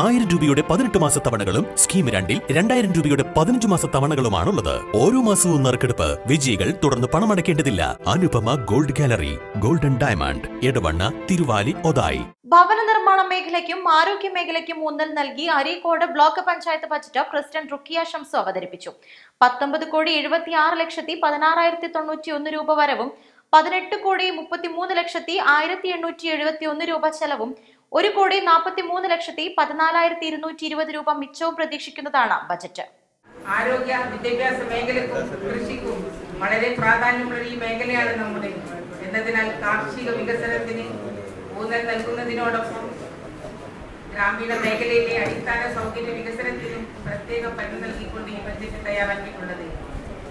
ആയിരം രൂപയുടെ പതിനെട്ട് മാസ തവണകളും സ്കീം രണ്ടിൽ രണ്ടായിരം രൂപയുടെ പതിനഞ്ച് മാസ തവണകളുമാണുള്ളത്. ഓരോ മാസവും നറുക്കെടുപ്പ് വിജയികൾ തുടർന്ന് പണമടയ്ക്കേണ്ടതില്ല. Anupama gold gallery golden diamond Edavanna Thiruvali Othayi. ഭവന നിർമ്മാണ മേഖലയ്ക്കും ആരോഗ്യ മേഖലയ്ക്കും ഊന്നൽ നൽകി Areekode block panchayat budget president Rukkiya Shamsu അവതരിപ്പിച്ചു. പത്തൊമ്പത് കോടി എഴുപത്തി ആറ് ലക്ഷത്തി പതിനാറായിരത്തി തൊണ്ണൂറ്റി ഒന്ന് രൂപ വരവും പതിനെട്ട് കോടി മുപ്പത്തിമൂന്ന് ലക്ഷത്തി ആയിരത്തി എണ്ണൂറ്റി എഴുപത്തി ഒന്ന് രൂപ ചെലവും ഒരു കോടി നാൽപ്പത്തി മൂന്ന് ലക്ഷത്തി പതിനാലായിരത്തി ഇരുന്നൂറ്റി ഇരുപത് രൂപ മിച്ചവും പ്രതീക്ഷിക്കുന്നതാണ് ബജറ്റ്. ആരോഗ്യ വിദ്യാഭ്യാസ മേഖലയ്ക്കും കൃഷിക്കും വളരെ പ്രാധാന്യമുള്ള ഈ മേഖലയാണ് നമ്മുടെ എന്നതിനാൽ കാർഷിക വികസനത്തിന് ഊന്നൽ നൽകുന്നതിനോടൊപ്പം ഗ്രാമീണ മേഖലയിലെ അടിസ്ഥാന സൗകര്യ വികസനത്തിനും പ്രത്യേക പരിഗണന നൽകിക്കൊണ്ട് ഈ ബജറ്റ് തയ്യാറാക്കിയിട്ടുള്ളത്.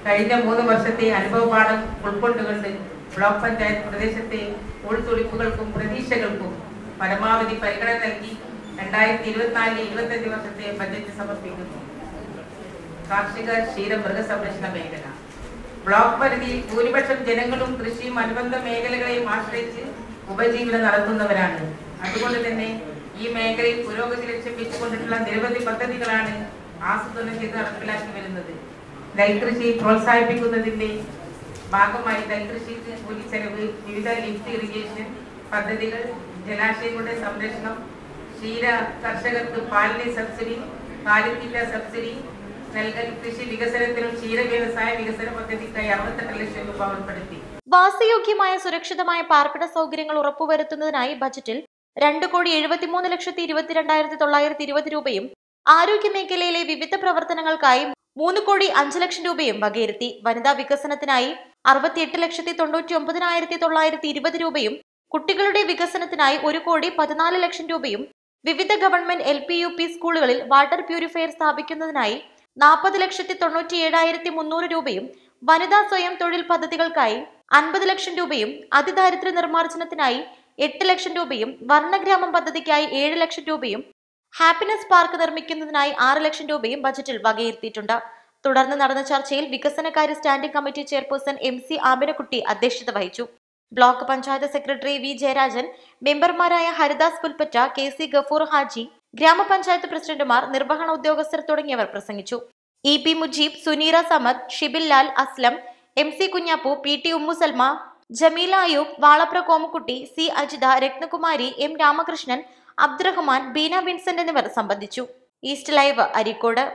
കഴിഞ്ഞ മൂന്ന് വർഷത്തെ അനുഭവപാഠം ഉൾക്കൊണ്ടുകൊണ്ട് ബ്ലോക്ക് പഞ്ചായത്ത് പ്രദേശത്തെ ഉൾത്തുളിപ്പുകൾക്കും പ്രതീക്ഷകൾക്കും പരമാവധി പരിഗണന നൽകി രണ്ടായിരത്തി ഇരുപത്തിനാലിൽ ഇരുപത്തഞ്ച് വർഷത്തെ ബജറ്റ് സമർപ്പിക്കുന്നു. കാർഷിക ക്ഷീര മൃഗസംരക്ഷണ മേഖല. ബ്ലോക്ക് പരിധിയിൽ ഭൂരിപക്ഷം ജനങ്ങളും കൃഷിയും അനുബന്ധ മേഖലകളെയും ആശ്രയിച്ച് ഉപജീവനം നടത്തുന്നവരാണ്. അതുകൊണ്ട് തന്നെ ഈ മേഖലയിൽ പുരോഗതി ലക്ഷ്യം വെച്ചുകൊണ്ടിട്ടുള്ള നിരവധി പദ്ധതികളാണ് ആസൂത്രണം ചെയ്ത് നടപ്പിലാക്കി വരുന്നത്. നെൽകൃഷി പ്രോത്സാഹിപ്പിക്കുന്നതിന്റെ ഭാഗമായി നെൽകൃഷിക്ക് കൂലിച്ചെലവ് വിവിധ ലിഫ്റ്റ് ഇറിഗേഷൻ പദ്ധതികൾ ജലാശയങ്ങളുടെ സംരക്ഷണം ക്ഷീര കർഷകർക്ക് പാലിന് സബ്സിഡി പാലിത്തീറ്റ സബ്സിഡി നൽകൽ കൃഷി വികസനത്തിനും ക്ഷീര വ്യവസായ വികസന പദ്ധതിക്കായി അറുപത്തെട്ട് ലക്ഷം രൂപ ഉൾപ്പെടുത്തി. വാസയോഗ്യമായ സുരക്ഷിതമായ പാർപ്പിട സൗകര്യങ്ങൾ ഉറപ്പുവരുത്തുന്നതിനായി ബജറ്റിൽ രണ്ട് കോടി എഴുപത്തിമൂന്ന് ലക്ഷത്തി ഇരുപത്തിരണ്ടായിരത്തി തൊള്ളായിരത്തി ഇരുപത് രൂപയും ആരോഗ്യ മേഖലയിലെ വിവിധ പ്രവർത്തനങ്ങൾക്കായി മൂന്ന് കോടി അഞ്ച് ലക്ഷം രൂപയും വകയിരുത്തി. വനിതാ വികസനത്തിനായി അറുപത്തിയെട്ട് ലക്ഷത്തി തൊണ്ണൂറ്റി ഒമ്പതിനായിരത്തി തൊള്ളായിരത്തി ഇരുപത് രൂപയും കുട്ടികളുടെ വികസനത്തിനായി ഒരു കോടി പതിനാല് ലക്ഷം രൂപയും വിവിധ government L P U P സ്കൂളുകളിൽ വാട്ടർ പ്യൂരിഫയർ സ്ഥാപിക്കുന്നതിനായി നാൽപ്പത് ലക്ഷത്തി തൊണ്ണൂറ്റി ഏഴായിരത്തി മുന്നൂറ് രൂപയും വനിതാ സ്വയം തൊഴിൽ പദ്ധതികൾക്കായി അൻപത് ലക്ഷം രൂപയും അതിദാരിദ്ര്യ നിർമ്മാർജനത്തിനായി എട്ട് ലക്ഷം രൂപയും വർണഗ്രാമം പദ്ധതിക്കായി ഏഴ് ലക്ഷം രൂപയും ഹാപ്പിനെസ് പാർക്ക് നിർമ്മിക്കുന്നതിനായി ആറ് ലക്ഷം രൂപയും ബജറ്റിൽ വകയിരുത്തിയിട്ടുണ്ട്. തുടർന്ന് നടന്ന ചർച്ചയിൽ വികസനകാര്യ standing committee chairperson M C Aminakkutty അധ്യക്ഷത വഹിച്ചു. Block panchayat secretary V Jayarajan മെമ്പർമാരായ ഹരിദാസ് പുൽപ്പറ്റ കെ സി ഗഫൂർ ഹാജി ഗ്രാമപഞ്ചായത്ത് പ്രസിഡന്റുമാർ നിർവഹണ ഉദ്യോഗസ്ഥർ തുടങ്ങിയവർ പ്രസംഗിച്ചു. E P Mujeeb Suneera Samad Shibil Lal Aslam M C Kunhappu P T Ummusalma Jameela Ayoob Valapra Komukutty C Ajitha Ratnakumari M Ramakrishnan Abdurahman Beena Vincent എന്നിവർ സംബന്ധിച്ചു. East live Areekode.